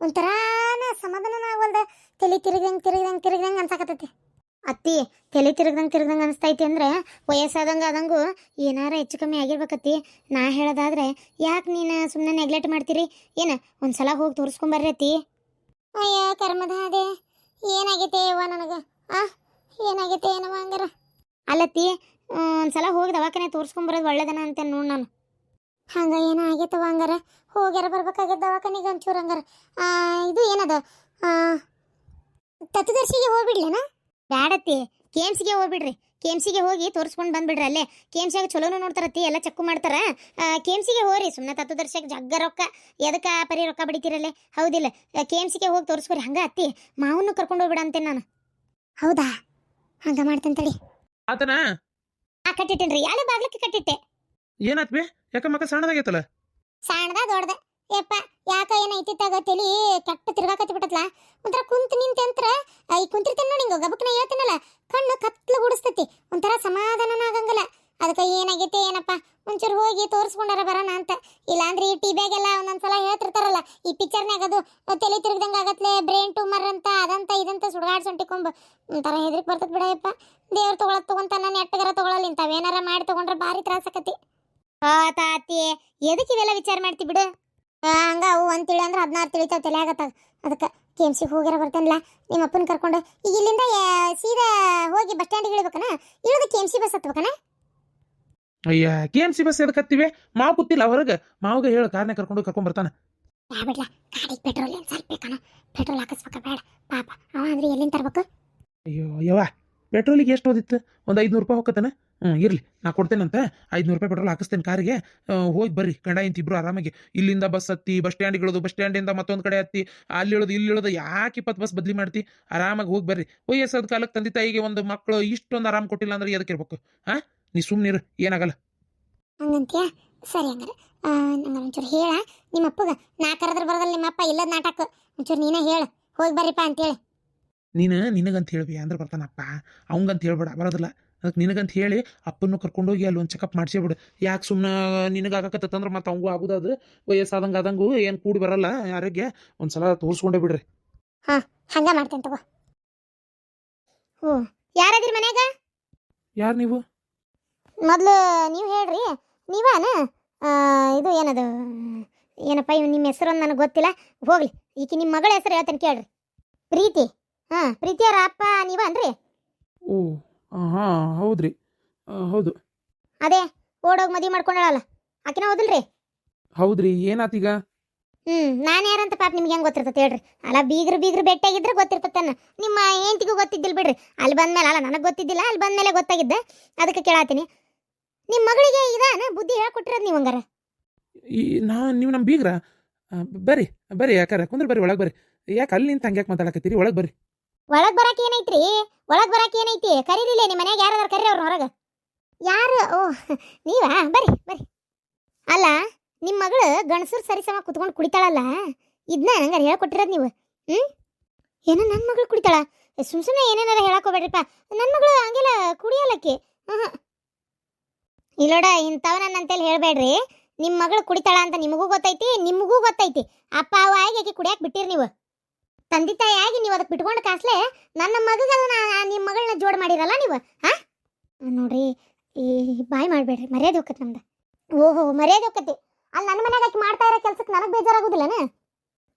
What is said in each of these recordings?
ಒಂಥರಾನ ಸಮಾಧಾನ ಆಗಲ್ದ ತಲೆ ತಿರುಗ್ದಂಗೆ ತಿರುಗ್ದಂಗೆ ತಿರುಗ್ದಂಗೆ ಅನ್ಸಾಕತ್ತೈತಿ. ಅತ್ತಿ ತಲೆ ತಿರುಗ್ದಂಗೆ ತಿರುಗ್ದಂಗೆ ಅನಿಸ್ತೈತಿ ಅಂದ್ರೆ ವಯಸ್ಸಾದಂಗೆ ಆದಂಗು ಏನಾರ ಹೆಚ್ಚು ಕಮ್ಮಿ ಆಗಿರ್ಬೇಕತ್ತಿ. ನಾ ಹೇಳೋದಾದ್ರೆ ಯಾಕೆ ನೀನು ಸುಮ್ಮನೆ ನೆಗ್ಲೆಕ್ಟ್ ಮಾಡ್ತೀರಿ? ಏನು ಒಂದು ಸಲ ಹೋಗಿ ತೋರಿಸ್ಕೊಂಬರ್ರಿ ಅತ್ತಿ. ಅಯ್ಯ ಕರ್ಮದ ಅದೇ ಏನಾಗೈತೆ ಯವ್ವ ನನಗೆ? ಆ ಏನಾಗೈತೆ ಏನವ ಹಂಗಾರ? ಅಲ್ಲತ್ತಿ ಒಂದ್ಸಲ ಹೋಗಿ ದವಾಖಾನೆ ತೋರಿಸ್ಕೊಂಬರೋದು ಒಳ್ಳೇದನ ಅಂತ ನೋಡಿ ನಾನು. ಹಂಗ ಏನೋ ಆಗೈತವ ಹಂಗಾರ? ಹೋಗ್ಯಾರ ಬರ್ಬೇಕಾಗ್ಯದ ದವಾಖಾನಿಗೆ ಒಂಚೂರು ಹಂಗಾರ. ಆ, ಇದು ಏನದ? ಆ, ತತ್ವದರ್ಶಿಗೆ ಹೋಗ್ಬಿಡ್ಲೇನ? ಬ್ಯಾಡತ್ತಿ. ಕೇಮ್ಸಿಗೆ ಹೋಗ್ಬಿಡ್ರಿ. ಕೇಮ್ಸಿಗೆ ಹೋಗಿ ತೋರಿಸ್ಕೊಂಡು ಬಂದ್ಬಿಡ್ರಿ ಅಲ್ಲೇ. ಕೇಮ್ಸಿಯಾಗ ಚಲೋನು ನೋಡ್ತಾರತ್ತಿ ಎಲ್ಲ ಚಕ್ಕು ಮಾಡ್ತಾರ. ಆ, ಕೇಮ್ಸಿಗೆ ಹೋಗ್ರಿ ಸುಮ್ಮನೆ ತತ್ವದರ್ಶಿಗೆ ಜಗ್ಗ ರೊಕ್ಕ. ಎದಕ್ಕೆ ಪರಿ ರೊಕ್ಕ ಬಡಿತೀರಲ್ಲೇ ಹೌದಿಲ್ಲ. ಕೇಮ್ಸಿಗೆ ಹೋಗಿ ತೋರಿಸ್ಕೊರಿ ಹಂಗ ಅತ್ತಿ. ಮಾವನ್ನು ಕರ್ಕೊಂಡು ಹೋಗ್ಬಿಡ ಅಂತೇನೆ ನಾನು. ಹೌದಾ? ಹಂಗ ಮಾಡ್ತೇನೆ ತಡಿ. ಆತನ? ಆ ಕಟ್ಟಿಟ್ಟೇನ್ರಿ. ಯಾಲೆ ಬಾಗ್ಲಕ್ಕೆ ಕಟ್ಟಿಟ್ಟೆ? ಏನಾತ್ ಬೇ ಯಾಕ ಮಕ್ಕ ಸಣ್ಣದಾಗೈತಲ್ಲ? ಸಣ್ಣದ ದೊಡ್ಡದ. ಯಪ್ಪ, ಯಾಕ ಏನ ಐತಿತ್ತಾಗ ತಲಿ ಕೆಟ್ಟ ತಿರ್ಗಾಕತ್ತಿ ಬಿಟ್ಟತ್ಲ ಒಂಥರ ಕುಂತ ನಿಂತಂತ್ರ ಈ ಕುಂತಿರ್ತೇನೆ ನೋಡಿ ಹಿಂಗ, ಗಬಕ್ನ ಹೇಳ್ತೀನಲ್ಲ, ಕಣ್ಣು ಕತ್ಲು ಗುಡಿಸ್ತತಿ, ಒಂಥರ ಸಮಾಧಾನನ ಆಗಂಗಿಲ್ಲ. ಅದಕ್ಕೆ ಏನಾಗೈತೆ ಏನಪ್ಪ, ಒಂಚೂರು ಹೋಗಿ ತೋರಿಸ್ಕೊಂಡಾರ ಬರೋಣ ಅಂತ. ಇಲ್ಲಾಂದ್ರೆ ಈ ಟಿ ಬ್ಯಾಗೆಲ್ಲ ಒಂದೊಂದ್ಸಲ ಹೇಳ್ತಿರ್ತಾರಲ್ಲ, ಈ ಪಿಕ್ಚರ್ನಾಗ ಅದು ತಲೆ ತಿರುಗ್ದಂಗೆ ಆಗತ್ಲೆ, ಬ್ರೈನ್ ಟ್ಯೂಮರ್ ಅಂತ, ಅದಂತ, ಇದಂತ ಸುಡ್ಗಾಡ್ ಸೊಂಟಿಕೊಂಬ ಒಂಥರ ಹೆದ್ರಿಕ್ ಬರ್ತದ ಬಿಡಯಪ್ಪ ದೇವ್ರು ತೊಗೊಳಕ್ ನಾನು ಎಟ್ಟಗಾರ ತಗೊಳಲ್ಲ ಇಂಥವೇನಾರ ಮಾಡಿ ತಗೊಂಡ್ರೆ ಭಾರಿ ತ್ರಾಸ ಆಕತಿ ಆ ತಾತಿ ಎದಕ್ಕೆ ಇವೆಲ್ಲ ವಿಚಾರ ಮಾಡ್ತಿ ಬಿಡು. ಹಂಗ ಅವು ಒಂದು ತಿಳಿ ಅಂದ್ರೆ ಹದಿನಾರು ತಿಳಿತಾವ ತಲೆ ಆಗತ್ತಾಗ ಅದಕ್ಕೆ ಕೆ ಎಂ ಸಿ ಹೋಗ್ಯಾರ ಬರ್ತೇನಲ್ಲ ನಿಮ್ಮ ಅಪ್ಪನ ಕರ್ಕೊಂಡು. ಈಗ ಇಲ್ಲಿಂದ ಸೀದಾ ಹೋಗಿ ಬಸ್ ಸ್ಟ್ಯಾಂಡಿಗೆ ಇಳಿಬೇಕನ? ಇಳಿದು ಕೆ ಎಂ ಸಿ ಬಸ್ ಹತ್ಬೇಕನ? ಅಯ್ಯ ಕೆ ಎಂ ಸಿ ಬಸ್ ಎದಕ್ಕೆ ಹತ್ತಿವೆ? ಮಾವು ಕೂತಿಲ್ಲ ಹೊರಗೆ. ಮಾವುಗ ಹೇಳು ಕಾರ್ನೆ ಕರ್ಕೊಂಡು ಕರ್ಕೊಂಡು ಬರ್ತಾನೆ. ಬಿಡ್ಲ ಗಾಡಿಗೆ ಪೆಟ್ರೋಲ್ ಏನು ಸ್ವಲ್ಪ ಬೇಕನ? ಪೆಟ್ರೋಲ್ ಹಾಕಿಸ್ಬೇಕ ಬೇಡ. ಪಾಪ ಅವ ಅಂದ್ರೆ ಎಲ್ಲಿಂದ ತರ್ಬೇಕು? ಅಯ್ಯೋ ಯವ್ವ ಪೆಟ್ರೋಲಿಗೆ ಎಷ್ಟು ಓದಿತ್ತು ಒಂದು ಐದುನೂರು ರೂಪಾಯಿ ಹೋಗ್ತಾನೆ ಹ್ಞೂ ಇರಲಿ, ನಾ ಅಂತ ಐದುನೂರು ರೂಪಾಯಿ ಪೆಟ್ರೋಲ್ ಹಾಕಿಸ್ತೇನೆ ಕಾರಿಗೆ. ಹೋಗಿ ಬರ್ರಿ, ಗಂಡ ಇಬ್ಬರು ಆರಾಮಾಗಿ. ಇಲ್ಲಿಂದ ಬಸ್ ಹತ್ತಿ ಬಸ್ ಸ್ಟ್ಯಾಂಡ್ ಇಳೋದು ಬಸ್ ಸ್ಟ್ಯಾಂಡಿಂದ ಮತ್ತೊಂದು ಕಡೆ ಹತ್ತಿ, ಅಲ್ಲಿ ಇಳೋದು, ಇಲ್ಲಿ ಇಳೋದು, ಯಾಕೆ ಇಪ್ಪತ್ತು ಬಸ್ ಬದಲಿ ಮಾಡ್ತಿ? ಆರಾಮಾಗಿ ಹೋಗಿ ಬರ್ರಿ. ವಯಸ್ಸಾದ ಕಾಲಕ್ಕೆ ತಂದೆ ತಾಯಿಗೆ ಒಂದು ಮಕ್ಕಳು ಇಷ್ಟೊಂದು ಆರಾಮ್ ಕೊಟ್ಟಿಲ್ಲ ಅಂದ್ರೆ ಎದಕ್ಕೆ ಇರ್ಬೇಕು? ಹಾ? ನೀ ಸುಮ್ಮನಿರು ಏನಾಗಲ್ಲ. ಸರಿ ಒಂಚೂರು ಹೇಳ ನಿಮ್ಮ ಅಪ್ಪಗ ನಾ ಕರೆದ್ರೆ ಬರೋದಲ್ಲ ನಿಮ್ಮ ಅಪ್ಪ ಇಲ್ಲದ ನಾಟಕ. ಒಂಚೂರು ನೀನೇ ಹೇಳು. ಹೋಗಿ ಬರ್ರಿಪ್ಪ ಅಂತೇಳಿ. ನೀನು ನಿನಗಂತ ಹೇಳ್ಬಿ ಅಂದ್ರೆ ಬರ್ತಾನಪ್ಪ ಅವಂಗಂತ ಹೇಳ್ಬೇಡ ಬರೋದಿಲ್ಲ. ಅದಕ್ಕೆ ನಿನಗಂತ ಹೇಳಿ ಅಪ್ಪನ್ನು ಕರ್ಕೊಂಡೋಗಿ ಅಲ್ಲಿ ಒಂದು ಚೆಕಪ್ ಮಾಡಿಸಿಬಿಡು ಯಾಕೆ ಸುಮ್ಮನೆ ನಿನಗಾಗತ್ತಂದ್ರೆ ಮತ್ತೆ ಅವಂಗೂ ಆಗೋದು ಅದು ವಯಸ್ಸಾದಂಗೆ ಆದಂಗೂ ಏನು ಕೂಡಿ ಬರಲ್ಲ ಆರೋಗ್ಯ ಒಂದು ಸಲ ತೋರಿಸ್ಕೊಂಡೇ ಬಿಡ್ರಿ. ಹಂಗ ಮಾಡ್ತೇನೆ ತಗೋ. ಹ್ಞೂ ಯಾರದಿರಿ ಮನ್ಯಾಗ? ಯಾರು ನೀವು? ಮೊದಲು ನೀವು ಹೇಳ್ರಿ ನೀವಾನ? ಇದು ಏನದು ಏನಪ್ಪ ಇವ್ ನಿಮ್ಮ ಹೆಸರು ನನಗೆ ಗೊತ್ತಿಲ್ಲ. ಹೋಗ್ಲಿ ಈಕೆ ನಿಮ್ಮ ಮಗಳ ಹೆಸರು ಹೇಳ್ತೇನೆ ಕೇಳ್ರಿ. ಪ್ರೀತಿ. ಹಾಂ ಪ್ರೀತಿಯವರ ಅಪ್ಪ ನೀವನ್ರಿ ಓ ಹಾಂ ಹೌದ್ರಿ. ಹೌದು. ಅದೇ ಓಡೋಗಿ ಮದಿ ಮಾಡ್ಕೊಂಡಳಲ್ಲ ಆಕಿನ ಹೌದಲ್ರಿ? ಹೌದ್ರಿ ಏನಾತೀಗ ಹ್ಮ್ ನಾನು ಯಾರಂತ ಪಾಪ ನಿಮ್ಗೆ ಹೆಂಗೆ ಗೊತ್ತಿರ್ತೈತೆ ಹೇಳ್ರಿ. ಅಲ್ಲ ಬೀಗ್ರು ಬೀಗ್ರು ಭೇಟಿಯಾಗಿದ್ರೆ ಗೊತ್ತಿರ್ತತನ್ನ ನಿಮ್ಮ ಹೆಂಡ್ತಿಗೂ ಗೊತ್ತಿದ್ದಿಲ್ಲ ಬಿಡ್ರಿ. ಅಲ್ಲಿ ಬಂದ್ಮೇಲೆ ಅಲ್ಲ ನನಗೆ ಗೊತ್ತಿದ್ದಿಲ್ಲ ಅಲ್ಲಿ ಬಂದ್ಮೇಲೆ ಗೊತ್ತಾಗಿದ್ದೆ. ಅದಕ್ಕೆ ಕೇಳಾತೀನಿ. ನಿಮ್ಮ ಮಗಳಿಗೆ ಇದಾನ? ಬುದ್ಧಿ ಹೇಳ್ಕೊಟ್ಟಿರೋದು ನೀವು ಹಂಗಾರ? ಈ ನಾ ನೀವು ನಮ್ಮ ಬೀಗ್ರ? ಆ, ಬರ್ರಿ ಬರ್ರಿ ಯಾಕಾರ? ಕುಂದ್ರ ಬರ್ರಿ ಒಳಗೆ ಬರ್ರಿ. ಯಾಕೆ ಅಲ್ಲಿ ನಿಂತ ಹಂಗ್ಯಾಕೆ ಮಾತಾಡಕತ್ತೀರಿ? ಒಳಗೆ ಬರ್ರಿ. ಒಳಗ್ ಬರಾಕ್ ಏನೈತ್ರಿ? ಒಳಗ್ ಬರಾಕ್ ಏನೈತಿ? ಕರೀರಿಲ್ಲ ನಿಮ್ಮ ಮನ್ಯಾಗ ಯಾರದಾರ ಕರೀರಿ ಅವ್ರನ್ನ ಹೊರಗ? ಯಾರು? ಓ, ನೀವಾ? ಬರ್ರಿ ಬರ್ರಿ. ಅಲ್ಲ ನಿಮ್ಮ ಮಗಳು ಗಣಸರು ಸರಿಸಮ ಕುತ್ಕೊಂಡು ಕುಡಿತಾಳಲ್ಲ? ಇದನ್ನ ಹಂಗಾರ ಹೇಳ್ಕೊಟ್ಟಿರೋದು ನೀವು. ಹ್ಞೂ ಏನೋ ನನ್ನ ಮಗಳು ಕುಡಿತಾಳ? ಸುಮ್ ಸುಮ್ಮನೆ ಏನೇನಾರ ಹೇಳಕ್ಕೋಬೇಡ್ರಿಪ್ಪ ನನ್ನ ಮಗಳು ಹಂಗೆಲ್ಲ ಕುಡಿಯಲ್ಲಕ್ಕೆ. ಹ್ಮ್ ಇಲ್ಲೋಡ ಇಂಥವನ್ನ ಅಂತೇಳಿ ಹೇಳಬೇಡ್ರಿ. ನಿಮ್ಮ ಮಗಳು ಕುಡಿತಾಳ ಅಂತ ನಿಮಗೂ ಗೊತ್ತೈತಿ ನಿಮಗೂ ಗೊತ್ತೈತಿ. ಅಪ್ಪ ಅವ ಆಗಿ ಆಕೆ ಕುಡಿಯಕ್ಕೆ ಬಿಟ್ಟಿರಿ ನೀವು. ತಂದೆ ತಾಯಿ ಆಗಿ ನೀವು ಅದಕ್ಕೆ ಬಿಟ್ಕೊಂಡು ಕಾಸ್ಲೆ ನನ್ನ ಮಗಗ ನಿಮ್ಮ ಮಗಳನ್ನ ಜೋಡ್ ಮಾಡಿರಲ್ಲ ನೀವು, ಹಾ? ನೋಡ್ರಿ, ಈ ಬಾಯ್ ಮಾಡಬೇಡ್ರಿ, ಮರ್ಯಾದೆ ಹೋಗತ್ತೆ ನಮ್ದು. ಓಹೋ, ಮರ್ಯಾದೆ ಹೋಗತ್ತೆ. ಅಲ್ಲಿ ನನ್ನ ಮನೆಗೆ ಆಕಿ ಮಾಡ್ತಾ ಇರೋ ಕೆಲ್ಸಕ್ಕೆ ನನಗೆ ಬೇಜಾರಾಗೋದಿಲ್ಲನ?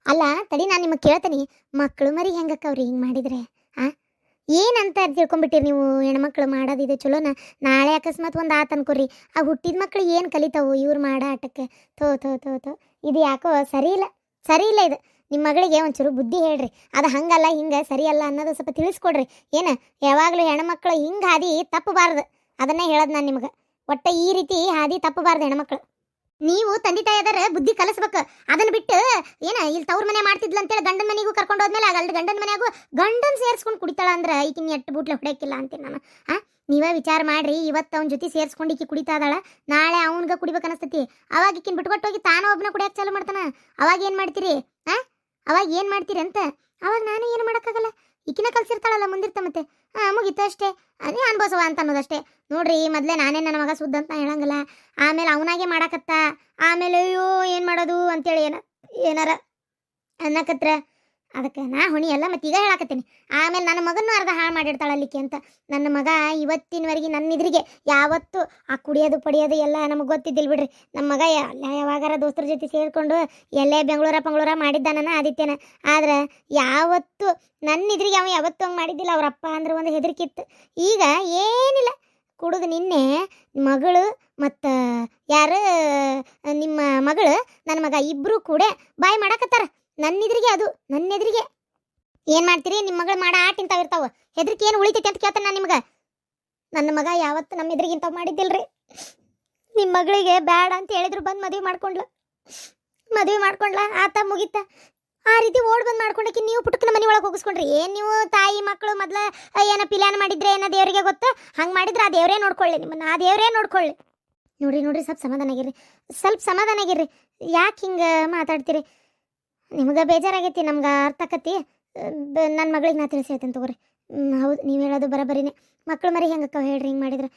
ಅಲ್ಲ, ತಡಿ ನಾನು ನಿಮಗೆ ಕೇಳ್ತೀನಿ. ಮಕ್ಕಳು ಮರಿ ಹೆಂಗಕ್ಕವ್ರಿ ಹಿಂಗೆ ಮಾಡಿದ್ರೆ, ಹಾ? ಏನಂತ ತಿಳ್ಕೊಂಬಿಟ್ಟಿರಿ ನೀವು ಹೆಣ್ಮಕ್ಳು ಮಾಡೋದಿದೆ ಚಲೋನ? ನಾಳೆ ಅಕಸ್ಮಾತ್ ಒಂದು ಆತ ಅನ್ಕೋರಿ. ಆ ಹುಟ್ಟಿದ ಮಕ್ಳು ಏನು ಕಲಿತಾವು ಇವ್ರು ಮಾಡೋ ಆಟಕ್ಕೆ. ಥೋ ಥೋ ಥೋ ಥೋ. ಇದು ಯಾಕೋ ಸರಿ ಇಲ್ಲ. ಸರಿ ಇಲ್ಲ ಇದು. ನಿಮ್ಮ ಮಗಳಿಗೆ ಒಂಚೂರು ಬುದ್ಧಿ ಹೇಳ್ರಿ. ಅದು ಹಂಗಲ್ಲ, ಹಿಂಗೆ, ಸರಿಯಲ್ಲ ಅನ್ನೋದು ಸ್ವಲ್ಪ ತಿಳಿಸ್ಕೊಡ್ರಿ. ಏನು, ಯಾವಾಗಲೂ ಹೆಣ್ಮಕ್ಳು ಹಿಂಗೆ ಹಾದಿ ತಪ್ಪಬಾರ್ದು. ಅದನ್ನೇ ಹೇಳೋದು ನಾನು ನಿಮ್ಗೆ. ಒಟ್ಟ ಈ ರೀತಿ ಹಾದಿ ತಪ್ಪಬಾರ್ದು ಹೆಣ್ಮಕ್ಳು. ನೀವು ತಂದೆ ತಾಯಿ ಅದರ ಬುದ್ಧಿ ಕಲಿಸ್ಬೇಕು. ಅದನ್ನ ಬಿಟ್ಟು, ಏನ, ಇಲ್ಲಿ ತವ್ರ ಮನೆ ಮಾಡ್ತಿದ್ಲ ಅಂತೇಳಿ ಗಂಡನ ಮನೆಗೂ ಕರ್ಕೊಂಡು ಹೋದ್ಮೇಲೆ ಆಗಲ್ದು. ಗಂಡನ ಮನೆಯಾಗೂ ಗಂಡನ ಸೇರ್ಸ್ಕೊಂಡು ಕುಡಿತಾಳ ಅಂದ್ರೆ ಈಕಿನ ಎಟ್ಟು ಬೂಟ್ಲ ಹೊಡೆಯಕ್ಕಿಲ್ಲ ಅಂತೀನಿ ನಾನು. ಆ, ನೀವೇ ವಿಚಾರ ಮಾಡ್ರಿ. ಇವತ್ತು ಅವನ ಜೊತೆ ಸೇರ್ಸ್ಕೊಂಡು ಈಕಿ ಕುಡಿತಾ ನಾಳೆ ಅವನ್ಗ ಕುಡಿಬೇಕು ಅನಸ್ತತಿ. ಅವಾಗ ಈಕಿನ ಬಿಟ್ಕೊಟ್ಟೋಗಿ ತಾನು ಒಬ್ಬನ ಕುಡಿಯಕ್ಕೆ ಚಾಲು ಮಾಡ್ತಾನ. ಅವಾಗ ಏನು ಮಾಡ್ತೀರಿ? ಆ? ಅವಾಗ ಏನು ಮಾಡ್ತೀರಿ ಅಂತ? ಅವಾಗ ನಾನು ಏನು ಮಾಡೋಕ್ಕಾಗಲ್ಲ. ಈಕಿನ ಕಲ್ಸಿರ್ತಾಳಲ್ಲ ಮುಂದಿರ್ತ ಮತ್ತೆ. ಹಾಂ ಮುಗೀತು ಅಷ್ಟೇ. ಅದೇ ಅನ್ಭವಿಸುವ ಅಂತ ಅನ್ನೋದಷ್ಟೇ. ನೋಡ್ರಿ, ಮೊದಲೇ ನಾನೇ ನನ್ನ ಮಗ ಸುದ್ದ ಅಂತ ಹೇಳಂಗಿಲ್ಲ. ಆಮೇಲೆ ಅವನಾಗೆ ಮಾಡಾಕತ್ತ? ಆಮೇಲೆ ಅಯ್ಯೋ, ಏನು ಮಾಡೋದು ಅಂತೇಳಿ ಏನ ಏನಾರ ಅನ್ನಕತ್ರ. ಅದಕ್ಕೆ ನಾ ಹೊಣಿ ಎಲ್ಲ ಮತ್ತೆ ಈಗ ಹೇಳಾಕತ್ತೀನಿ. ಆಮೇಲೆ ನನ್ನ ಮಗನೂ ಅರ್ಧ ಹಾಳು ಮಾಡಿರ್ತಾಳ ಅಲ್ಲಿಕ್ಕೆ ಅಂತ. ನನ್ನ ಮಗ ಇವತ್ತಿನವರೆಗೆ ನನ್ನ ಇದ್ರಿಗೆ ಯಾವತ್ತು ಆ ಕುಡಿಯೋದು, ಪಡಿಯೋದು ಎಲ್ಲ ನಮಗೆ ಗೊತ್ತಿದ್ದಿಲ್ಲ ಬಿಡ್ರಿ. ನಮ್ಮ ಮಗ ಎಲ್ಲ ಯಾವಾಗಾರ ದೋಸ್ತರ ಜೊತೆ ಸೇರಿಕೊಂಡು ಎಲ್ಲೇ ಬೆಂಗಳೂರ ಪಂಗಳೂರ ಮಾಡಿದ್ದಾನ ಆದಿತ್ಯನ. ಆದ್ರೆ ಯಾವತ್ತು ನನ್ನ ಇದ್ರಿಗೆ ಅವ ಯಾವತ್ತೂ ಹಂಗೆ ಮಾಡಿದ್ದಿಲ್ಲ. ಅವ್ರ ಅಪ್ಪ ಅಂದ್ರೆ ಒಂದು ಹೆದರಿಕಿತ್ತು ಈಗ ಏನಿಲ್ಲ. ಕುಡಿದು ನಿನ್ನೆ ಮಗಳು ಮತ್ತು ಯಾರು, ನಿಮ್ಮ ಮಗಳು, ನನ್ನ ಮಗ ಇಬ್ಬರು ಕೂಡ ಬಾಯ್ ಮಾಡಾಕತ್ತಾರ. ನನ್ನ ಎದುರಿಗೆ ಅದು ನನ್ನ ಎದುರಿಗೆ ಏನು ಮಾಡ್ತೀರಿ? ನಿಮ್ಮ ಮಗಳು ಮಾಡ ಆಟ ಇಂಥವು ಇರ್ತಾವ. ಹೆದರಿಕೆ ಏನು ಉಳಿತೈತೆ ಅಂತ ಕೇಳ್ತಾನೆ ನಾನು ನಿಮ್ಗೆ. ನನ್ನ ಮಗ ಯಾವತ್ತು ನಮ್ಮ ಎದುರಿಗೆ ಇಂಥವು ಮಾಡಿದ್ದಿಲ್ರಿ? ನಿಮ್ಮ ಮಗಳಿಗೆ ಬ್ಯಾಡ ಅಂತ ಹೇಳಿದ್ರು ಬಂದು ಮದುವೆ ಮಾಡ್ಕೊಂಡ್ಲ. ಮದುವೆ ಮಾಡ್ಕೊಂಡ್ಲ, ಆತ ಮುಗೀತ. ಆ ರೀತಿ ಓಡ್ ಬಂದು ಮಾಡ್ಕೊಂಡಕ್ಕೆ ನೀವು ಪುಟ್ಟಕ್ಕನ ಮನೆ ಒಳಗೆ ಹೋಗಿಸ್ಕೊಂಡ್ರಿ. ಏನು ನೀವು ತಾಯಿ ಮಕ್ಕಳು ಮೊದಲ ಏನೋ ಪಿಲಾನ್ ಮಾಡಿದ್ರೆ, ಏನೋ ದೇವರಿಗೆ ಗೊತ್ತು? ಹಂಗೆ ಮಾಡಿದ್ರೆ ಆ ದೇವರೇ ನೋಡ್ಕೊಳ್ಳಿ ನಿಮ್ಮನ್ನ, ಆ ದೇವರೇ ನೋಡ್ಕೊಳ್ಳಿ. ನೋಡ್ರಿ ನೋಡ್ರಿ, ಸ್ವಲ್ಪ ಸಮಾಧಾನ ಆಗಿರ್ರಿ. ಸ್ವಲ್ಪ ಸಮಾಧಾನ ಆಗಿರ್ರಿ. ಯಾಕೆ ಹಿಂಗೆ ಮಾತಾಡ್ತೀರಿ? ನಿಮ್ಗೆ ಬೇಜಾರಾಗೈತಿ, ನಮ್ಗೆ ಅರ್ಥ ಆಕತಿ. ನನ್ನ ಮಗಳಿಗೆ ನಾ ತಿಳಿಸಿ ಹೇಳ್ತೇನೆ ತಗೋರಿ ಹೌದು, ನೀವು ಹೇಳೋದು ಬರಬರಿನೇ. ಮಕ್ಳು ಮರಿ ಹೆಂಗಕ್ಕ ಹೇಳ್ರಿ, ಹಿಂಗೆ ಮಾಡಿದ್ರೆ.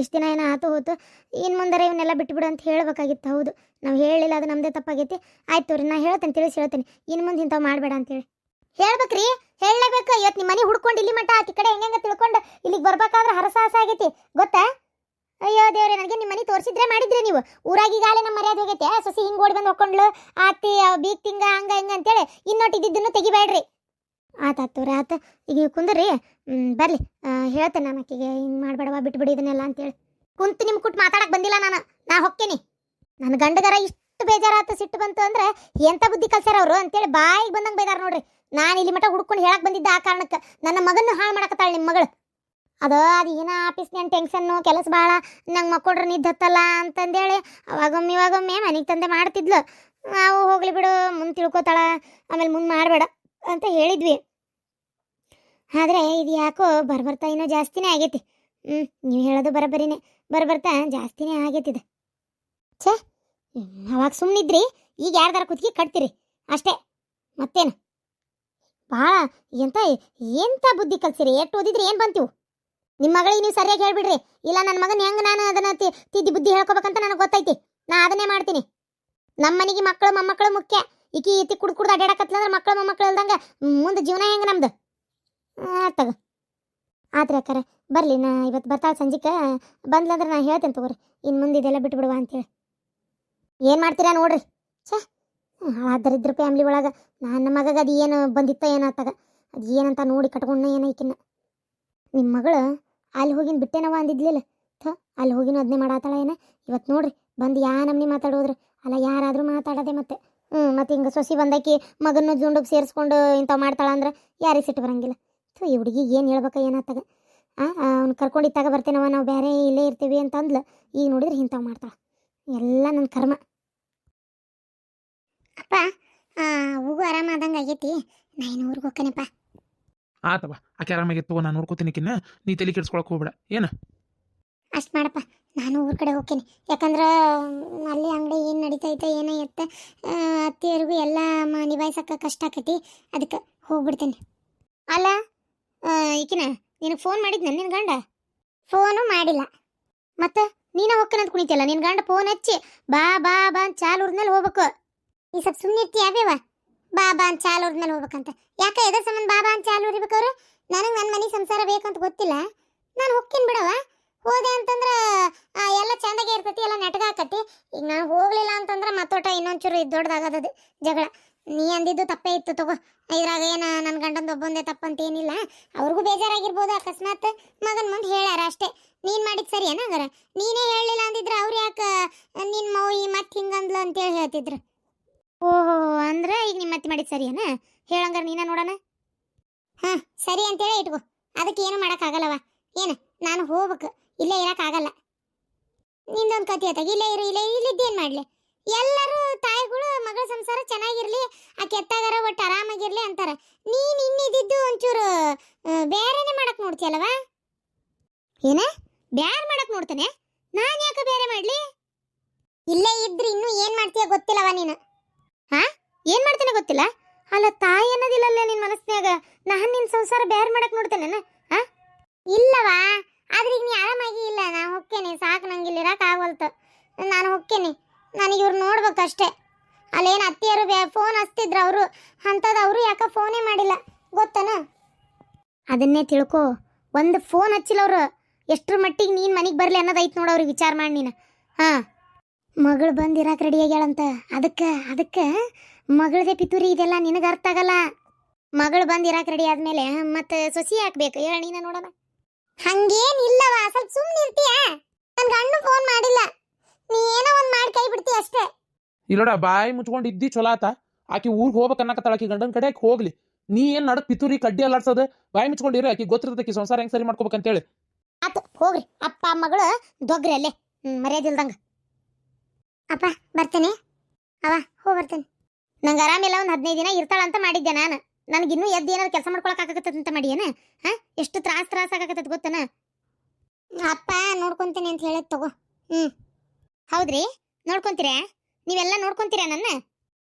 ಇಷ್ಟು ದಿನ ಏನೋ ಆತು ಹೋತು. ಇನ್ನು ಮುಂದರೆ ಇವನ್ನೆಲ್ಲ ಬಿಟ್ಬಿಡು ಅಂತ ಹೇಳ್ಬೇಕಾಗಿತ್ತು, ಹೌದು. ನಾವು ಹೇಳಿಲ್ಲ, ಅದು ನಮ್ಮದೇ ತಪ್ಪಾಗೈತಿ. ಆಯ್ತು ರೀ ನಾ ಹೇಳ್ತೇನೆ, ತಿಳಿಸಿ ಹೇಳ್ತೇನೆ. ಇನ್ನು ಮುಂದೆ ಇಂಥವು ಮಾಡಬೇಡ ಅಂತೇಳಿ. ಹೇಳ್ಬೇಕ್ರಿ, ಹೇಳಲೇಬೇಕು. ಇವತ್ತು ನಿಮ್ಮ ಮನೆ ಹುಡ್ಕೊಂಡು ಇಲ್ಲಿ ಮಟ್ಟ ಆಕಿ ಕಡೆ ಹೆಂಗೆ ತಿಳ್ಕೊಂಡು ಇಲ್ಲಿಗೆ ಬರ್ಬೇಕಾದ್ರೆ ಹರಸಾಹಸ ಆಗೈತಿ. ಗೊತ್ತಾ? ಅಯ್ಯೋ ದೇವ್ರೆ, ನನಗೆ ನಿಮ್ಮ ಮನೆ ತೋರಿಸಿದ್ರೆ ಮಾಡಿದ್ರಿ ನೀವು. ಊರಾಗೀಗಾಲೆ ನಮ್ಮ ಮರ್ಯಾದೆ ಹೋಗೈತೆ. ಸೊಸಿ ಹಿಂಗೆ ಓಡಿ ಬಂದು ಹೊಕ್ಕೊಂಡ್ಲು ಆತಿ ಬೀಗ್ ತಿಂಗ, ಹಂಗ, ಹಿಂಗ ಅಂತೇಳಿ ಇನ್ನೊಟ್ಟು ಇದ್ದಿದ್ದನ್ನು ತೆಗಿಬೇಡ್ರಿ. ಆತಾತು ರೀ ಆತ. ಈಗ ನೀವು ಕುಂದ್ರಿ. ಬರ್ಲಿ. ಹೇಳ್ತೇನೆ ನಾನು ಆಕೆಗೆ, ಹಿಂಗೆ ಮಾಡಬೇಡವಾ, ಬಿಟ್ಬಿಡಿ ಇದನ್ನೆಲ್ಲ ಅಂತೇಳಿ. ಕುಂತು ನಿಮ್ಮ ಕುಟ್ಟು ಮಾತಾಡಕ್ಕೆ ಬಂದಿಲ್ಲ ನಾನು. ನಾ ಹೊಕ್ಕೇನಿ. ನನ್ನ ಗಂಡಗರ ಇಷ್ಟು ಬೇಜಾರಾತ, ಸಿಟ್ಟು ಬಂತು ಅಂದ್ರೆ ಎಂತ ಬುದ್ಧಿ ಕಲ್ಸ್ಯಾರ ಅವರು ಅಂತೇಳಿ ಬಾಯಿಗೆ ಬಂದಂಗೆ ಬೈದಾರ ನೋಡ್ರಿ. ನಾನು ಇಲ್ಲಿ ಮಟ್ಟ ಹುಡ್ಕೊಂಡು ಹೇಳಕ್ಕೆ ಬಂದಿದ್ದ ಆ ಕಾರಣಕ್ಕೆ ನನ್ನ ಮಗನ್ನು ಹಾಳು ಮಾಡಕತ್ತಾಳೆ ನಿಮ್ಮ ಮಗಳು. ಅದು ಅದು ಏನ ಆಫೀಸ್ನೇನು ಟೆನ್ಷನ್ನು ಕೆಲಸ ಭಾಳ ನಂಗೆ ಮಕ್ಕಳ್ರು ನಿದ್ದೆ ಹತ್ತಲ್ಲ ಅಂತಂದೇಳಿ ಅವಾಗೊಮ್ಮೆ ಇವಾಗೊಮ್ಮೆ ಮನೆಗೆ ತಂದೆ ಮಾಡ್ತಿದ್ಲು. ನಾವು ಹೋಗ್ಲಿ ಬಿಡು, ಮುಂದೆ ತಿಳ್ಕೊತಾಳ, ಆಮೇಲೆ ಮುಂದೆ ಮಾಡಬೇಡ ಅಂತ ಹೇಳಿದ್ವಿ. ಆದರೆ ಇದು ಯಾಕೋ ಬರ್ಬರ್ತಾ ಇನ್ನೂ ಜಾಸ್ತಿನೇ ಆಗೈತಿ. ಹ್ಞೂ ನೀವು ಹೇಳೋದು ಬರಬರಿನೇ. ಬರ್ಬರ್ತಾ ಜಾಸ್ತಿನೇ ಆಗೈತಿದೆ. ಛೇ, ಅವಾಗ ಸುಮ್ಮನಿದ್ರಿ ಈಗ ಯಾರ್ದಾರ ಕುತ್ತಿಗೆ ಕಟ್ತೀರಿ. ಅಷ್ಟೇ, ಮತ್ತೇನು? ಭಾಳ ಎಂತ ಎಂತ ಬುದ್ಧಿ ಕಲ್ಸಿರಿ? ಎಷ್ಟು ಓದಿದ್ರಿ? ಏನು ಬಂತೀವು ನಿಮ್ಮ ಮಗಳಿಗೆ ನೀವು ಸರಿಯಾಗಿ ಹೇಳ್ಬಿಡ್ರಿ. ಇಲ್ಲ ನನ್ನ ಮಗನ ಹೆಂಗೆ ನಾನು ಅದನ್ನ ತಿದ್ದಿ ಬುದ್ಧಿ ಹೇಳ್ಕೊಬೇಕಂತ ನನಗೆ ಗೊತ್ತೈತಿ. ನಾ ಅದನ್ನೇ ಮಾಡ್ತೀನಿ. ನಮ್ಮ ಮನೆಗೆ ಮಕ್ಕಳು ಮೊಮ್ಮಕ್ಕಳು ಮುಖ್ಯ. ಈಕಿ ಈತಿ ಕುಡ್ದು ಕುಡ್ದು ಅಡ್ಡಾಡಕತ್ಲಂದ್ರೆ ಮಕ್ಕಳು ಮೊಮ್ಮಕ್ಕಳು ಇಲ್ದಂಗ ಮುಂದೆ ಜೀವನ ಹೆಂಗೆ ನಮ್ದು? ತಗ. ಆತ್ರಿ ಅಕ್ಕಾರ, ಬರಲಿ, ನಾ ಇವತ್ತು ಬರ್ತಾಳ ಸಂಜಿಕ. ಬಂದ್ಲಂದ್ರೆ ನಾ ಹೇಳ್ತೇನೆ ತಗೋರಿ. ಇನ್ ಮುಂದೆ ಇದೆಲ್ಲ ಬಿಟ್ಬಿಡುವ ಅಂತೇಳಿ. ಏನು ಮಾಡ್ತೀರಾ ನೋಡ್ರಿ. ಛೇ, ಹಾಳಾದರಿದ್ರ ಫ್ಯಾಮ್ಲಿ ಒಳಗೆ. ನನ್ನ ಮಗಗೆ ಅದು ಏನು ಬಂದಿತ್ತ ಏನೋ ಆತಾಗ ಅದು ಏನಂತ ನೋಡಿ ಕಟ್ಕೊಂಡ ಏನೋ ನಿಮ್ಮ ಮಗಳು ಅಲ್ಲಿ ಹೋಗಿನ ಬಿಟ್ಟೇನವ ಅಂದಿದ್ಲಿಲ್ಲ. ಥ, ಅಲ್ಲಿ ಹೋಗಿನ ಅದನ್ನೇ ಮಾಡಾತಾಳ ಏನ? ಇವತ್ತು ನೋಡ್ರಿ, ಬಂದು ಯಾ ನಮ್ನಿ ಮಾತಾಡೋದ್ರಿ? ಅಲ್ಲ ಯಾರಾದರೂ ಮಾತಾಡೋದೆ ಮತ್ತೆ. ಹ್ಞೂ ಮತ್ತು ಹಿಂಗೆ ಸೊಸಿ ಬಂದಾಕಿ ಮಗನ ಜುಂಡಕ್ಕೆ ಸೇರಿಸ್ಕೊಂಡು ಇಂಥವು ಮಾಡ್ತಾಳ ಅಂದ್ರೆ ಯಾರಿಗೆ ಸಿಟ್ಟು ಬರಂಗಿಲ್ಲ. ಥ, ಈ ಹುಡುಗಿ ಏನು ಹೇಳ್ಬೇಕ ಏನಾತಾಗ ಅವ್ನು ಕರ್ಕೊಂಡು ಇತ್ತಾಗ ಬರ್ತೇನವ ನಾವು ಬೇರೆ ಇಲ್ಲೇ ಇರ್ತೀವಿ ಅಂತ ಅಂದ್ಲು ಈಗ ನೋಡಿದ್ರೆ ಇಂಥವು ಮಾಡ್ತಾಳ. ಎಲ್ಲ ನನ್ನ ಕರ್ಮ. ಅಪ್ಪ ಹೂವು ಆರಾಮಾದಂಗೆ ಆಗೈತಿ. ನಾ ಇನ್ನು ಊರಿಗೆ ಹೋಗ್ಕೇನಪ್ಪ ಆತವ. ಆಕೆ ಆರಾಮಾಗಿತ್ತು ನಾನು ನೋಡ್ಕೋತೀನಿಕಿನ್ನ ನೀ ತಲೆ ಕೆಡ್ಸ್ಕೊಳಕ್ ಹೋಗ್ಬೇಡ. ಏನು? ಅಷ್ಟು ಮಾಡಪ್ಪ. ನಾನು ಊರ ಕಡೆ ಹೋಗ್ತೀನಿ. ಯಾಕಂದ್ರೆ ಅಲ್ಲಿ ಅಂಗಡಿ ಏನು ನಡೀತೈತೆ, ಏನೋ ಎತ್ತ ಅತ್ತಿಯರಿಗೂ ಎಲ್ಲ ನಿಭಾಯಿಸಕ್ಕೆ ಕಷ್ಟ ಆಕೈತಿ. ಅದಕ್ಕೆ ಹೋಗ್ಬಿಡ್ತೀನಿ. ಅಲ್ಲ ಈಕಿನ ನಿನಗೆ ಫೋನ್ ಮಾಡಿದ್ನ ನಿನ್ನ ಗಂಡ? ಫೋನು ಮಾಡಿಲ್ಲ. ಮತ್ತೆ ನೀನ ಹೋಗ್ಕನಂತ ಕುಣಿತಿಯಲ್ಲ? ನಿನ್ನ ಗಂಡ ಫೋನ್ ಹಚ್ಚಿ, ಬಾ ಬಾ ಬಾ ಚಾಲ್ ಊರ್ನಲ್ಲಿ ಹೋಗ್ಬೇಕು. ಈ ಸ್ವಲ್ಪ ಸುಮ್ಮನೆ ಇರ್ತೀಯ ಯಾವ್ಯಾವ ಬಾ ಬಾ ಅಂತ ಚಾಲು ಉರ್ದ್ಮೇಲೆ ಹೋಗ್ಬೇಕಂತ. ಯಾಕೆ, ಎದ್ರ ಸಂಬಂಧ ಬಾಬಾ ಅಂತ ಚಾಲು ಇರ್ಬೇಕವ್ರು ನನಗೆ ನನ್ನ ಮನೆ ಸಂಸಾರ ಬೇಕಂತ ಗೊತ್ತಿಲ್ಲ. ನಾನು ಹೋಗ್ತೀನಿ ಬಿಡವ ಹೋದೆ ಅಂತಂದ್ರೆ ಎಲ್ಲ ಚಂದಾಗೆ ಇರ್ತೈತಿ, ಎಲ್ಲ ನೆಟ್ಗ ಆಕತಿ ಈಗ ನಾನು ಹೋಗ್ಲಿಲ್ಲ ಅಂತಂದ್ರೆ ಮತ್ತೋಟ ಇನ್ನೊಂಚೂರು ಇದು ದೊಡ್ಡದಾಗದದು ಜಗಳ. ನೀ ಅಂದಿದ್ದು ತಪ್ಪೇ ಇತ್ತು ತಗೋ. ಇದ್ರಾಗ ಏನು ನನ್ನ ಗಂಡಂದು ಒಬ್ಬಂದೇ ತಪ್ಪಂತ ಏನಿಲ್ಲ. ಅವ್ರಿಗೂ ಬೇಜಾರಾಗಿರ್ಬೋದು ಅಕಸ್ಮಾತ್. ಮಗನ ಮುಂದೆ ಹೇಳ್ಯಾರ ಅಷ್ಟೇ. ನೀನು ಮಾಡಿದ ಸರಿ ಏನಾಗರ ನೀನೇ ಹೇಳಲಿಲ್ಲ ಅಂದಿದ್ರೆ ಅವ್ರು ಯಾಕೆ ನಿನ್ನ ಮೌಯಿ ಮತ್ತೆ ಹಿಂಗಂದ್ಲು ಅಂತೇಳಿ ಹೇಳ್ತಿದ್ರು. ಓಹೋ, ಅಂದ್ರೆ ಈಗ ನಿಮ್ಮ ಮತ್ತೆ ಮಾಡಿದ್ ಸರಿಯನ? ಹೇಳಂಗಾರ ನೀನ ನೋಡೋಣ. ಹಾ, ಸರಿ ಅಂತೇಳಿ ಇಟ್ಕೋ. ಅದಕ್ಕೆ ಏನು ಮಾಡಕ್ಕಾಗಲ್ಲವ? ಏನು, ನಾನು ಹೋಗ್ಬೇಕು. ಇಲ್ಲೇ ಇರಕ್ಕಾಗಲ್ಲ. ನಿಂದೊಂದು ಕತಿ ಆತಾಗ ಇಲ್ಲೇ ಇರು, ಇಲ್ಲೇ ಇಲ್ಲಿದ್ದೇನು ಮಾಡಲಿ? ಎಲ್ಲರೂ ತಾಯಿಗಳು, ಮಗಳ ಸಂಸಾರ ಚೆನ್ನಾಗಿರ್ಲಿ, ಆ ಕೆತ್ತಾಗಾರ ಒಟ್ಟು ಆರಾಮಾಗಿರ್ಲಿ ಅಂತಾರೆ. ನೀನು ಇನ್ನಿದ್ದು ಒಂಚೂರು ಬೇರೆನೆ ಮಾಡಕ್ ನೋಡ್ತೀಯಲ್ಲವ? ಏನ? ಬ್ಯಾರ್ ಮಾಡಕ್ ನೋಡ್ತಾನೆ? ನಾನು ಯಾಕೆ ಬೇರೆ ಮಾಡ್ಲಿ? ಇಲ್ಲೇ ಇದ್ರೆ ಇನ್ನೂ ಏನು ಮಾಡ್ತೀಯ ಗೊತ್ತಿಲ್ಲವ ನೀನು. ಹಾ? ಏನ್ ಮಾಡ್ತೇನೆ ಗೊತ್ತಿಲ್ಲ? ಅಲ್ಲ, ತಾಯಿ ಅನ್ನೋದಿಲ್ಲಲ್ಲ ನಿನ್ ಮನಸ್ನ್ಯಾಗ? ನಾನ್ ನಿನ್ ಸಂಸಾರ ಬೇರೆ ಮಾಡಕ್ ನೋಡ್ತೇನೆ ಹಾ? ಇಲ್ಲವಾ? ಆದ್ರೆ ನೀ ಆರಾಮಾಗಿ ಇಲ್ಲ. ನಾ ಹೊಕ್ಕೇನೆ ಸಾಕು, ನಂಗೆ ಇಲ್ಲಿ ಇರಕ್ಕೆ ಆಗಲ್ತ. ನಾನು ಹೊಕ್ಕೇನೆ ನನಗೆ ಇವ್ರು ನೋಡ್ಬೇಕಷ್ಟೇ ಅಲ್ಲೇನು ಅತ್ತಿಯರು ಫೋನ್ ಹಚ್ತಿದ್ರು ಅವರು. ಅಂಥದ್ದು ಅವರು ಯಾಕ ಫೋನೇ ಮಾಡಿಲ್ಲ. ಗೊತ್ತನ? ಅದನ್ನೇ ತಿಳ್ಕೊ. ಒಂದು ಫೋನ್ ಹಚ್ಚಿಲ್ಲ ಅವರು. ಎಷ್ಟರ ಮಟ್ಟಿಗೆ ನೀನು ಮನೆಗೆ ಬರಲಿ ಅನ್ನೋದೈತೆ ನೋಡು ಅವ್ರಿಗೆ ವಿಚಾರ ಮಾಡಿ ನೀನು. ಹಾಂ? ಮಗಳು ಬಂದು ಇರಾಕ ರೆಡಿ ಆಗ್ಯಾಳಂತ. ಅದಕ್ಕೆ ಅದಕ್ಕೆ ಮಗಳದೇ ಪಿತೂರಿ ಇದೆಲ್ಲ ನಿನಗೆ ಅರ್ಥ ಆಗಲ್ಲ. ಮಗಳು ಬಂದು ಇರಾಕ ರೆಡಿ ಆದ್ಮೇಲೆ ಮತ್ತೆ ಸೊಸಿ ಹಾಕ್ಬೇಕು. ಹೇಳ ನೀನ ನೋಡೋಣ. ಹಂಗೇನಿಲ್ಲವ ಸ್ವಲ್ಪ ಸುಮ್ಮನೆ ಇರ್ತೀಯ? ನನ್ನ ಗಂಡು ಫೋನ್ ಮಾಡಿಲ್ಲ. ನೀ ಏನೋ ಒಂದು ಮಾಡಿ ಕೈ ಬಿಡ್ತೀಯ ಅಷ್ಟೇ. ಇಲ್ಲೋಡ ಬಾಯಿ ಮುಚ್ಕೊಂಡು ಇದ್ದಿ ಚೊಲೋ ಆತ. ಆಕಿ ಊರಿಗೆ ಹೋಗ್ಬೇಕು ಅನ್ನಕತ್ತಾಳ ಆಕಿ ಗಂಡನ ಕಡೆ ಹೋಗ್ಲಿ. ನೀ ಏನು ನಡ ಪಿತೂರಿ ಕಡ್ಡಿ ಅಲ್ಲಾಡ್ಸೋದು? ಬಾಯಿ ಮುಚ್ಕೊಂಡಿರಿ ಆಕಿ ಗೊತ್ತಿರ್ತೈತಿ ಸಂಸಾರ ಹೆಂಗ್ ಸರಿ ಮಾಡ್ಕೋಬೇಕಂತೇಳಿ. ಆತು ಹೋಗ್ರಿ. ಅಪ್ಪ ಮಗಳು ದೊಗ್ರಿ ಅಲ್ಲೇ. ಮರ್ಯಾದಿಲ್ದಂಗ ಅಪ್ಪ, ಬರ್ತೇನೆ. ಅವ, ಹೋ, ಬರ್ತೇನೆ. ನಂಗೆ ಆರಾಮಿಲ್ಲ, ಒಂದು ಹದಿನೈದು ದಿನ ಇರ್ತಾಳಂತ ಮಾಡಿದ್ದೆ ನಾನು. ನನಗಿನ್ನೂ ಎದ್ದು ಏನಾದ್ರು ಕೆಲಸ ಮಾಡ್ಕೊಳಕ್ ಆಗತ್ತದ ಅಂತ ಮಾಡಿಯೇನ? ಹಾ? ಎಷ್ಟು ತ್ರಾಸ ತ್ರಾಸ ಆಗಕತ್ತದ ಗೊತ್ತನ? ಅಪ್ಪ, ನೋಡ್ಕೊಂತೀನಿ ಅಂತ ಹೇಳಿ ತಗೋ. ಹ್ಞೂ ಹೌದ್ರಿ? ನೋಡ್ಕೊಂತೀರಾ? ನೀವೆಲ್ಲ ನೋಡ್ಕೊಂತೀರಾ ನನ್ನ?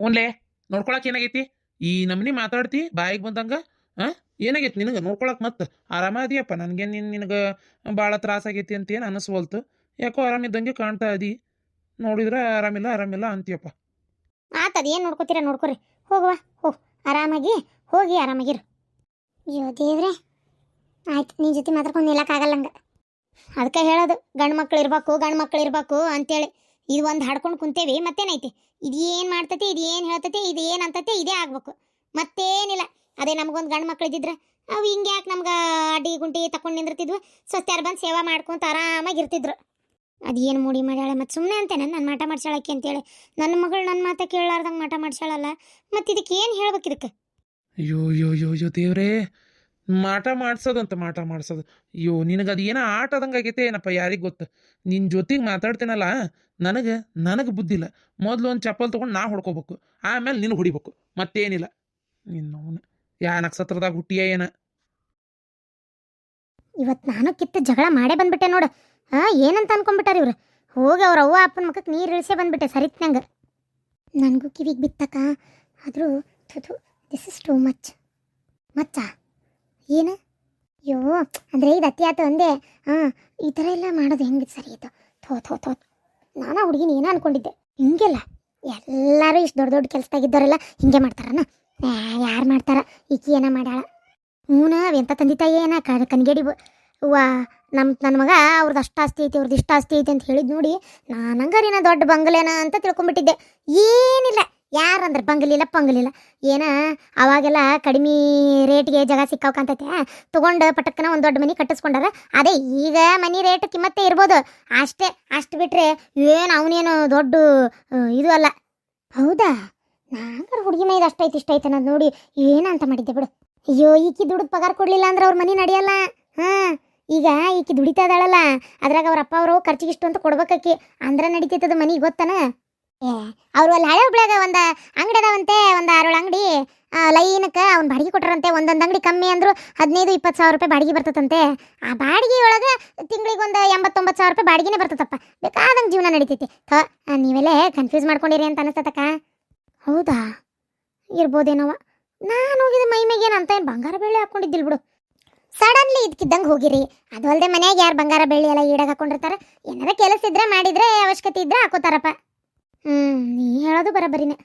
ಓನ್ಲೇ ನೋಡ್ಕೊಳಕ್ ಏನಾಗೈತಿ? ಈ ನಮ್ನಿ ಮಾತಾಡ್ತಿ, ಬಾಯಿಗೆ ಬಂದಂಗ, ಹಾಂ? ಏನಾಗೈತಿ ನಿನಗೆ? ನೋಡ್ಕೊಳಕ್ ಮತ್ತೆ ಆರಾಮ ಅದಿಯಪ್ಪ ನನಗೆ ನಿನ್ ನಿನಗೆ ಭಾಳ ತ್ರಾಸ ಆಗೈತಿ ಅಂತ ಏನು ಅನಿಸ್ವಲ್ತು. ಯಾಕೋ ಆರಾಮಿದ್ದಂಗೆ ಕಾಣ್ತಾ ಅದಿ ನೋಡಿದ್ರೆ ಆರಾಮಿಲ್ಲ ಆರಾಮಿಲ್ಲ ಅಂತೀಯಪ್ಪ. ಆತದ ಏನು ನೋಡ್ಕೋತೀರ ನೋಡ್ಕೊರಿ. ಹೋಗುವ, ಹೋ, ಆರಾಮಾಗಿ, ಹೋಗಿ ಆರಾಮಾಗಿರು. ಅಯ್ಯೋ ದೇವ್ರೆ, ಆಯ್ತು ನಿನ್ನ ಜೊತೆ ಮಾತಾಡ್ಕೊಂಡು ನಿಲ್ಲಕ್ಕಾಗಲ್ಲಂಗೆ ಅದಕ್ಕೆ ಹೇಳೋದು, ಗಂಡು ಮಕ್ಳು ಇರಬೇಕು, ಗಂಡು ಮಕ್ಳು ಇರಬೇಕು ಅಂತೇಳಿ. ಇದು ಒಂದು ಹಾಡ್ಕೊಂಡು ಕುಂತೇವಿ, ಮತ್ತೇನೈತಿ? ಏನು ಮಾಡ್ತೈತಿ, ಇದು ಏನು ಹೇಳ್ತೈತಿ, ಇದು ಏನು ಅಂತೈತಿ, ಇದೇ ಆಗ್ಬೇಕು. ಮತ್ತೇನಿಲ್ಲ. ಅದೇ ನಮಗೊಂದು ಗಂಡು ಮಕ್ಳು ಇದ್ದಿದ್ರೆ, ಅವು ಹಿಂಗೆ ಯಾಕೆ ನಮ್ಗೆ ಅಡ್ಡಿ ಗುಂಟಿ ತಕೊಂಡು ನಿಂದಿರ್ತಿದ್ವು. ಸ್ವಸ್ತ್ಯಾರು ಬಂದು ಸೇವಾ ಮಾಡ್ಕೊಂತ ಆರಾಮಾಗಿ ಇರ್ತಿದ್ರು ಅದೇನು ಮೂಡಿ ಮಾಡ್ಯಾಳೆ? ಮತ್ತು ಸುಮ್ಮನೆ ಅಂತೇನೆ ನನ್ನ ಮಾಟ ಮಾಡ್ಸಾಳಕ್ಕೆ ಅಂತೇಳಿ. ನನ್ನ ಮಗಳು ನನ್ನ ಮಾತ ಕೇಳಲಾರ್ದಂಗೆ ಮಾಟ ಮಾಡ್ಸಾಳಲ್ಲ ಮತ್ತು ಇದಕ್ಕೆ ಏನು ಹೇಳ್ಬೇಕು ಇದಕ್ಕೆ ಅಯ್ಯೋ ಅಯ್ಯೋ ಅಯ್ಯೋ ಅಯ್ಯೋ ದೇವ್ರೇ ಮಾಟ ಮಾಡ್ಸೋದಂತ ಮಾಟ ಮಾಡ್ಸೋದು. ಅಯ್ಯೋ ನಿನಗೆ ಅದು ಏನೋ ಆಟದಂಗೆ ಆಗೈತೆ ಏನಪ್ಪ ಯಾರಿಗೆ ಗೊತ್ತು? ನಿನ್ನ ಜೊತೆಗೆ ಮಾತಾಡ್ತೀನಲ್ಲ ನನಗೆ ನನಗೆ ಬುದ್ಧಿಲ್ಲ. ಮೊದಲು ಒಂದು ಚಪ್ಪಲ್ ತೊಗೊಂಡು ನಾ ಹೊಡ್ಕೋಬೇಕು. ಆಮೇಲೆ ನಿನಗೆ ಹೊಡಿಬೇಕು. ಮತ್ತೇನಿಲ್ಲ. ನಿನ್ನವನು ಯಾ ನಕ್ಷತ್ರದಾಗ ಹುಟ್ಟಿಯ ಏನ? ಇವತ್ತು ನಾನು ಕಿತ್ತ ಜಗಳ ಮಾಡೇ ಬಂದ್ಬಿಟ್ಟೆ ನೋಡು. ಹಾಂ ಏನಂತ ಅನ್ಕೊಂಡ್ಬಿಟ್ಟಾರ ಇವ್ರು? ಹೋಗಿ ಅವ್ರ ಅವ್ವ ಅಪ್ಪನ ಮುಖಕ್ಕೆ ನೀರು ಇಳಿಸೇ ಬಂದ್ಬಿಟ್ಟೆ ಸರಿತ್ನಂಗೆ ನನಗೂ ಕಿವಿಗೆ ಬಿತ್ತಕ್ಕ. ಆದರೂ ಥು ದಿಸ್ ಇಸ್ ಟೂ ಮಚ್ ಮಚ್ಚ? ಏನು? ಅಯ್ಯೋ ಅಂದರೆ ಇದು ಅತಿ ಆತು ಅಂದೆ. ಹಾಂ ಈ ಥರ ಎಲ್ಲ ಮಾಡೋದು ಹೆಂಗೆ ಸರಿ ಇದು ಥೋ ಥೋ ಥೋ. ನಾನು ಹುಡುಗಿನ ಏನೋ ಅನ್ಕೊಂಡಿದ್ದೆ. ಹಿಂಗೆಲ್ಲ? ಎಲ್ಲರೂ ಇಷ್ಟು ದೊಡ್ಡ ದೊಡ್ಡ ಕೆಲಸದಾಗಿದ್ದವರೆಲ್ಲ ಹಿಂಗೆ ಮಾಡ್ತಾರನ? ಯಾರು ಮಾಡ್ತಾರ? ಈಕಿ ಏನೋ ಮಾಡ್ಯಾಳ. ಹ್ಞೂ ಎಂಥ ತಂದೆ ತಾಯಿ ಏನ ಬ- ವಾ ನಮ್ಮ ನನ್ನ ಮಗ ಅವ್ರದ್ದು ಅಷ್ಟು ಆಸ್ತಿ ಐತಿ ಅವ್ರದ್ದು ಇಷ್ಟು ಆಸ್ತಿ ಐತಿ ಅಂತ ಹೇಳಿದ್ ನೋಡಿ ನಾನು ಹಂಗಾರಿನ ದೊಡ್ಡ ಬಂಗಲೆನ ಅಂತ ತಿಳ್ಕೊಂಬಿಟ್ಟಿದ್ದೆ. ಏನಿಲ್ಲ ಯಾರಂದ್ರೆ ಬಂಗಲಿಲ್ಲ, ಪಂಗಲಿಲ್ಲ. ಏನ, ಅವಾಗೆಲ್ಲ ಕಡಿಮೆ ರೇಟ್ಗೆ ಜಾಗ ಸಿಕ್ಕಾವ್ಕಂತೈತೆ ತೊಗೊಂಡು ಪಟಕ್ಕನ ಒಂದು ದೊಡ್ಡ ಮನೆ ಕಟ್ಟಿಸ್ಕೊಂಡಾರ. ಅದೇ ಈಗ ಮನೆ ರೇಟ್ ಕಿಮ್ಮತ್ತೆ ಇರ್ಬೋದು. ಅಷ್ಟೇ, ಅಷ್ಟು ಬಿಟ್ಟರೆ ಏನು ಅವನೇನು ದೊಡ್ಡ ಇದು ಅಲ್ಲ. ಹೌದಾ? ನಾಂಗಾರ ಹುಡುಗಿ ಮೈದು ಅಷ್ಟೈತಿ ಇಷ್ಟ ಐತೆ ಅನ್ನೋದು ನೋಡಿ ಏನಂತ ಮಾಡಿದ್ದೆ ಬಿಡು. ಅಯ್ಯೋ, ಈಕಿ ದುಡ್ಡು ಪಗಾರ ಕೊಡಲಿಲ್ಲ ಅಂದ್ರೆ ಅವ್ರ ಮನೆ ನಡೆಯಲ್ಲ. ಹಾ. ಈಗ ಈಕಿ ದುಡಿತಾ ಇದಾಳಲ್ಲ ಅದ್ರಾಗ ಅವ್ರ ಅಪ್ಪ ಅವರು ಖರ್ಚಿಗೆ ಇಷ್ಟು ಅಂತ ಕೊಡ್ಬೇಕಾಕಿ ಅಂದ್ರ ನಡೀತೈತದ ಮನಿಗೆ ಗೊತ್ತನ? ಏ, ಅವರು ಅಲ್ಲಿ ಹಳೆ ಹುಬ್ಳ್ಯಾಗ ಒಂದು ಅಂಗಡಿ ಅದಾವಂತೆ, ಒಂದು ಆರೋಳು ಅಂಗಡಿ. ಲೈನಕ್ಕೆ ಅವ್ನು ಬಾಡಿಗೆ ಕೊಟ್ಟರಂತೆ ಒಂದೊಂದು ಅಂಗಡಿ ಕಮ್ಮಿ ಅಂದ್ರು ಹದಿನೈದು, ಇಪ್ಪತ್ತು ಸಾವಿರ ರೂಪಾಯಿ ಬಾಡಿಗೆ ಬರ್ತದಂತೆ ಆ ಬಾಡಿಗೆ ಒಳಗೆ ತಿಂಗಳಿಗೆ ಒಂದು ಎಂಬತ್ತೊಂಬತ್ತು ಸಾವಿರ ರೂಪಾಯಿ ಬಾಡಿಗೆನೇ ಬರ್ತದಪ್ಪ ಬೇಕಾದಂಗೆ ಜೀವನ ನಡೀತೈತಿ. ಥೋ ನೀವೆಲ್ಲೇ ಕನ್ಫ್ಯೂಸ್ ಮಾಡ್ಕೊಂಡಿರಿ ಅಂತ ಅನಿಸ್ತತಕ್ಕ. ಹೌದಾ? ಇರ್ಬೋದೇನವ ನಾನು ಹೋಗಿದ ಮೈ ಮೇಗೇನು ಅಂತ ಏನು ಬಂಗಾರ ಬೆಳೆ ಹಾಕೊಂಡಿದ್ದಿಲ್ಲ ಬಿಡು. ಸಡನ್ಲಿ ಇದ್ಕಿದ್ದಂಗೆ ಹೋಗಿರಿ. ಅದು ಅಲ್ಲದೆ ಮನ್ಯಾಗ ಯಾರು ಬಂಗಾರ ಬೆಳ್ಳಿ ಎಲ್ಲ ಈಡಾಗ ಹಾಕೊಂಡಿರ್ತಾರೆ? ಏನಾರ ಕೆಲಸ ಇದ್ರೆ ಮಾಡಿದ್ರೆ ಅವಶ್ಯಕತೆ ಇದ್ರೆ ಹಾಕೋತಾರಪ್ಪ. ಹ್ಞೂ ನೀ ಹೇಳೋದು ಬರೋಬ್ಬರಿನೇ